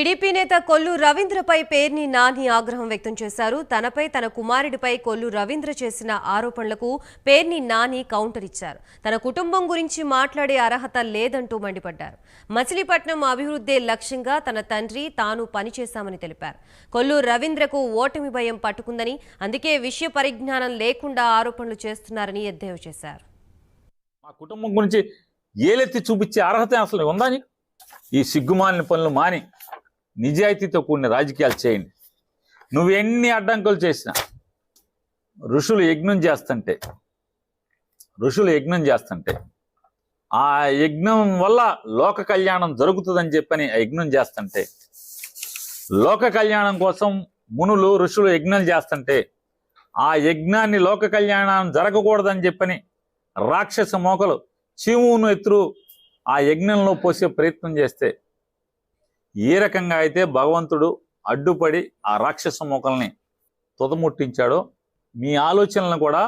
TDP నేత కొల్లు రవీంద్రపై పేర్ని నాని ఆగ్రహం వ్యక్తం చేశారు. తనపై తన కుమారుడిపై కొల్లు రవీంద్ర చేసిన ఆరోపణలకు పేర్ని నాని కౌంటర్ ఇచ్చారు. తన కుటుంబం గురించి మాట్లాడే అర్హత లేదంటూ మండిపడ్డారు. మచిలీపట్నం అభివృద్ధే లక్ష్యంగా తన తండ్రి తాను పనిచేశామని తెలిపారు. కొల్లు రవీంద్రకు ఓటమి భయం పట్టుకుందని అందుకే విషయ పరిజ్ఞానం లేకుండా ఆరోపణలు చేస్తున్నారని ఎద్దేవా చేశారు. మా కుటుంబం గురించి ఏలెత్తి చూపించే అర్హత అసలు ఉందా ఈ సిగ్గుమాలిన పనులు మాని. నిజాయితీతో కూడిన రాజకీయాలు చేయండి. నువ్వు ఎన్ని అడ్డంకులు చేసినా ఋషులు యజ్ఞం చేస్తుంటే ఋషులు యజ్ఞం చేస్తుంటే ఆ యజ్ఞం వల్ల లోక కళ్యాణం జరుగుతుందని చెప్పని ఆ యజ్ఞం చేస్తుంటే లోక కళ్యాణం కోసం మునులు ఋషులు యజ్ఞం చేస్తుంటే ఆ యజ్ఞాన్ని లోక కళ్యాణం జరగకూడదని చెప్పని రాక్షస మోకలు చీమును ఎత్తురు ఆ యజ్ఞంలో పోసే ప్రయత్నం చేస్తే ఏ రకంగా అయితే భగవంతుడు అడ్డుపడి ఆ రాక్షస మొక్కల్ని తుదముట్టించాడో మీ ఆలోచనలను కూడా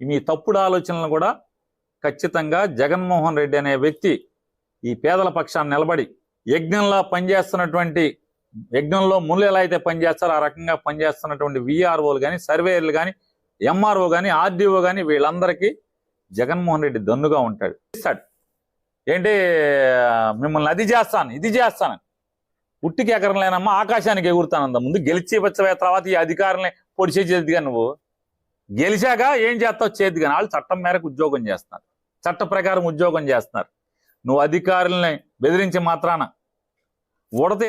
మీ తప్పుడు ఆలోచనలను కూడా ఖచ్చితంగా జగన్మోహన్ రెడ్డి అనే వ్యక్తి ఈ పేదల పక్షాన్ని నిలబడి యజ్ఞంలో పనిచేస్తున్నటువంటి యజ్ఞంలో ముళ్ళు ఎలా అయితే పనిచేస్తారో ఆ రకంగా పనిచేస్తున్నటువంటి విఆర్ఓలు కానీ సర్వేయర్లు కానీ ఎంఆర్ఓ కానీ ఆర్డీఓ కానీ వీళ్ళందరికీ జగన్మోహన్ రెడ్డి దన్నుగా ఉంటాడు. ఇస్తాడు ఏంటి? మిమ్మల్ని అది చేస్తాను ఇది చేస్తాను పుట్టికి ఎకరం లేనమ్మా ఆకాశానికి ఎగురుతానంద ముందు గెలిచి వచ్చే తర్వాత ఈ అధికారులని పొడి చేసేది కానీ నువ్వు. గెలిచాక ఏం చేస్తావు? చేతి కానీ వాళ్ళు చట్టం మేరకు ఉద్యోగం చేస్తున్నారు. చట్ట ప్రకారం ఉద్యోగం చేస్తున్నారు. నువ్వు అధికారులని బెదిరించి మాత్రాన ఉడత